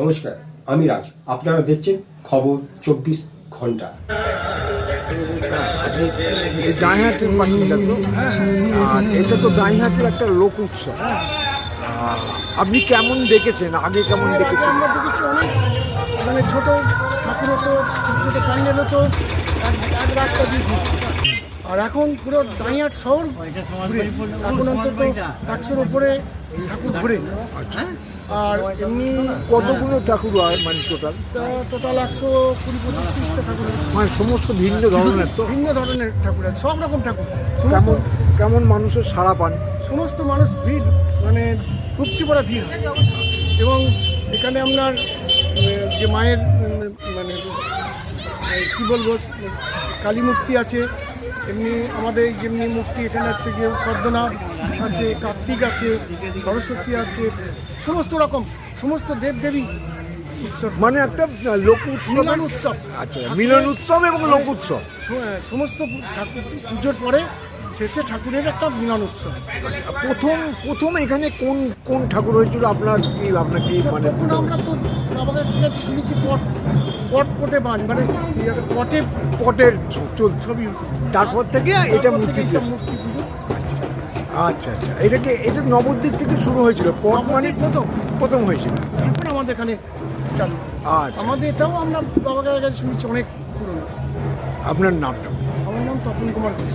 নমস্কার আমি রাজ। আপনারা দেখছেন খবর চব্বিশ ঘণ্টা। এই দাঁইহাটের পাখিটা তো? আর এটা তো দাঁইহাটের একটা লোক উৎসব। আপনি কেমন দেখেছেন? আগে কেমন দেখেছেন? আমরা দেখেছি অনেক মানে ছোট ঠাকুর হতো ছোট ছোট প্যান্ডেল হতো আর এখন পুরো দাঁড়িয়ার শহর এখন অন্তত একশোর উপরে ঠাকুর ঘুরে। আর এমনি কতগুলো ঠাকুর হয় মানে টোটাল টোটাল একশো কুড়ি পঁচিশ ত্রিশটা ঠাকুর মানে সমস্ত ভিন্ন ধরনের তো? ভিন্ন ধরনের ঠাকুর আছে সব রকম ঠাকুর। কেমন কেমন মানুষের সাড়া পান? সমস্ত মানুষ ভিড় মানে উপচে পড়া ভিড় এবং এখানে আপনার যে মায়ের মানে কি বলব কালী মূর্তি আছে এমনি আমাদের যেমনি মূর্তি এখানে আছে যে পদ্মনাথ আছে কার্তিক আছে সরস্বতী আছে সমস্ত রকম সমস্ত দেবদেবী উৎসব। মানে একটা লোক উৎসব। উৎসব। আচ্ছা মিলন উৎসব এবং লোক উৎসব। সমস্ত পুজোর পরে শেষে ঠাকুরের একটা মিলন উৎসব। প্রথম প্রথম এখানে কোন কোন ঠাকুর হয়েছিল? আপনার কি আপনার কি মানে আমরা তো আমাদের কাছে শুনেছি পট পট পটে বান মানে পটে পটের ছবি তারপর থেকে এটা মূর্তি মূর্তি পুজো। আচ্ছা আচ্ছা এটাকে এটা নবদ্বীপ থেকে শুরু হয়েছিল? পট মানে প্রথম প্রথম হয়েছিল। তারপরে আমাদের এখানে চালু। আচ্ছা। আমাদের এটাও আমরা বাবা কাছে শুনেছি অনেক পুরনো। আপনার নামটা? আমার নাম তপন কুমার ঘোষ।